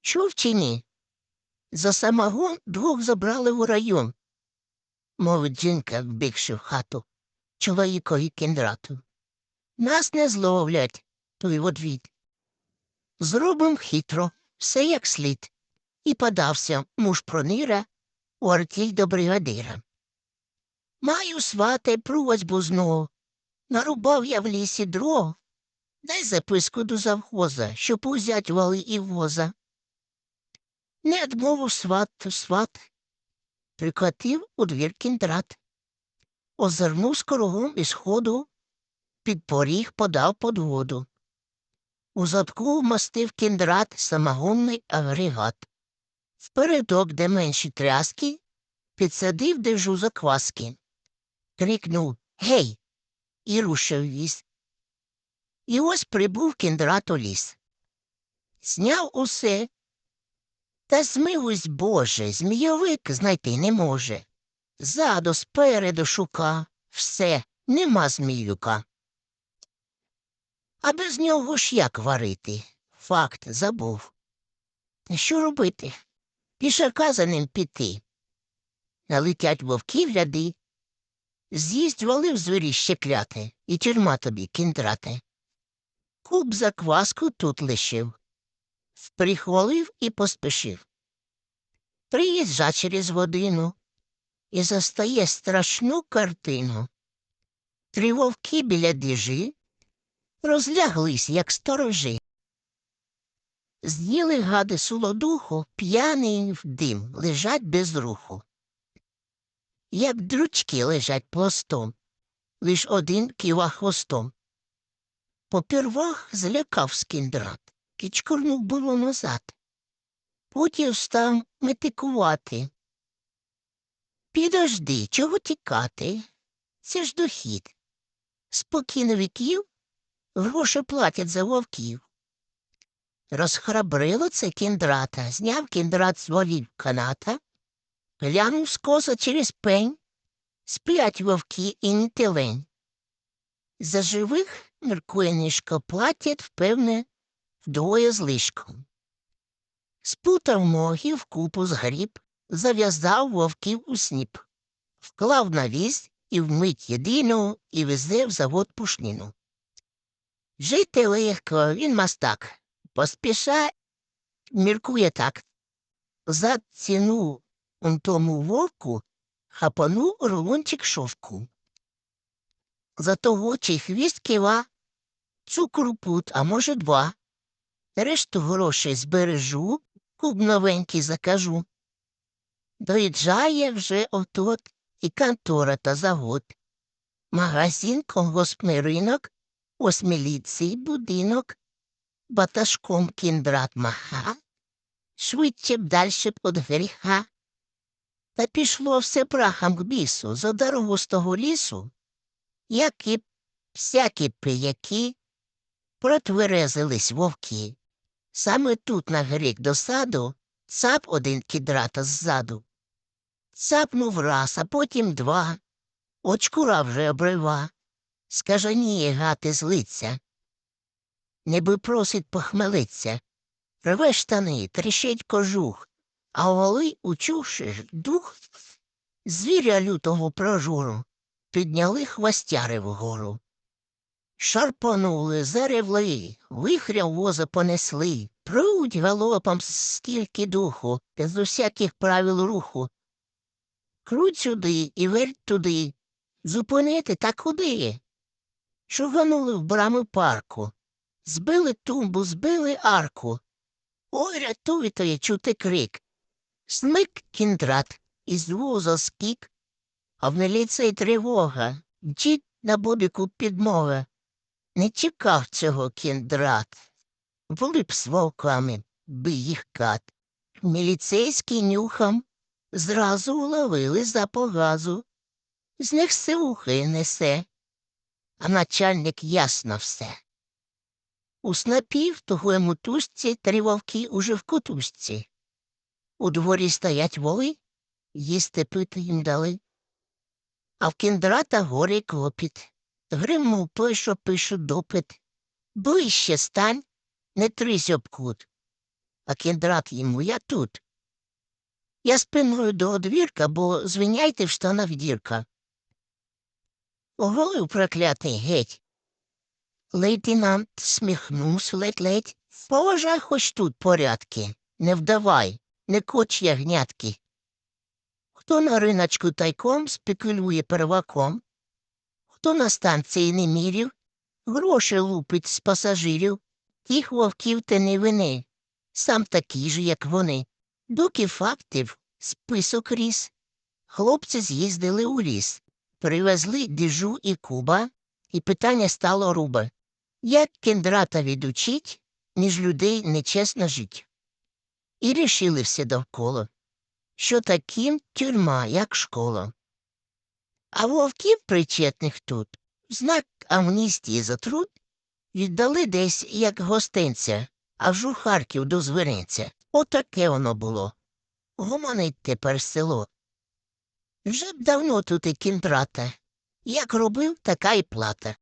Чув чи ні? За самогон двох забрали у район, мовить жінка, вбігши в хату, чоловікові кіндрату. Нас не зловлять, той одвід. Зробим хитро, все як слід. І подався муж пронира у артіль до бригадира. Маю свате просьбу знову. Нарубав я в лісі дров. Дай записку до завхоза, щоб узять вали і воза. Не одмовив сват, сват. Прикотив у двір кіндрат. Озирнув з кругом із ходу, під поріг подав подводу. У задку вмостив кіндрат самогонний агрегат. Впередок, де менші тряски, підсадив держу закваски. Крикнув Гей! і рушив віз. І ось прибув кіндрат у ліс. Зняв усе. Та змилусь Боже, змійовик знайти не може. Ззаду, спереду шука, все, нема зміюка. А без нього ж як варити? Факт забув. Та Що робити? Пішака за ним піти. Налетять вовки в ряди. З'їсть валив звіріще кляте, і тюрма тобі, кіндрате. Куб закваску тут лишив. Прихвалив і поспішив. Приїжджа через годину і застає страшну картину. Три вовки біля діжі розляглись, як сторожі. З'їли гади солодуху, п'яний в дим, лежать без руху. Як дручки лежать пластом, лиш один кива хвостом. Попервах злякав скіндрат, кічкурнув було назад. Потім став метикувати. Підожди, чого тікати? Це ж дохід. Спокійно віків гроші платять за вовків. Розхрабрило це кіндрата, зняв кіндрат з волів каната, глянув скоса через пень, сплять вовки і не телень. За живих міркує нишко платять, впевне, вдвоє з лишком. Спутав ноги в купу згріб, зав'язав вовків у сніп, вклав на віз і вмить єдину і везе в завод пушнину. Жити легко, він мастак, поспіша, міркує так. За ціну тому вовку хапану рулончик шовку. За того чий хвіст кива, цукру пут, а може два. Решту грошей збережу, куб новенький закажу. Доїжджає вже отот і контора та завод. Магазин, колгоспний ринок, ось міліції будинок, баташком кіндрат маха, швидше б дальше б од гріха. Та пішло все прахом к бісу, за дорогу з того лісу, які всякі пияки протверезились вовки. Саме тут на грік до саду цап один кідрата ззаду. Цапнув раз, а потім два. Очкура вже обрива. Скаженіє гати злиться. Неби просить похмелиться. Рве штани, тріщить кожух, а воли, учувши дух, звіря лютого прожуру, підняли хвостяри вгору. Шарпанули, заревли, вихря воза понесли, пруть галопом стільки духу, без усяких правил руху. Круть сюди і верть туди. Зупинити та куди? Шуганули в брами парку. Збили тумбу, збили арку. Ой, рятуйте, чути крик. Смик кіндрат із воза скік, а в міліції тривога. Дід на бобіку підмога. Не чекав цього кіндрат. Були б з вовками, би їх кат. Міліцейський нюхом зразу уловили за погазу. З них сеухи несе, а начальник ясно все. У снапі в тузці три вовки уже в кутузці. У дворі стоять воли, їсти пити їм дали. А в кіндрата горі клопіт. Гримнув той, що пише допит. Ближче стань, не трись об кут. а кіндрат йому я тут. Я спиною до одвірка, бо звиняйте в штанах дірка. Оголив проклятий геть. Лейтенант сміхнувся ледь-ледь. Поважай хоч тут порядки. Не вдавай, не коч ягнятки. Хто на риночку тайком спекулює перваком, хто на станції не мірів, гроші лупить з пасажирів, тих вовків ти не вини, сам такий же, як вони. Доки фактів список ріс. Хлопці з'їздили у ліс, привезли діжу і куба, і питання стало руба. Як кендрата відучить, між людей нечесно жить. І рішили всі довкола, що таким тюрма, як школа. А вовків причетних тут, в знак амністії за труд, віддали десь як гостинця, аж у Харків до звіринця. Отаке воно було. Гомонить тепер село. Вже б давно тут і кінтрата. Як робив, така й плата.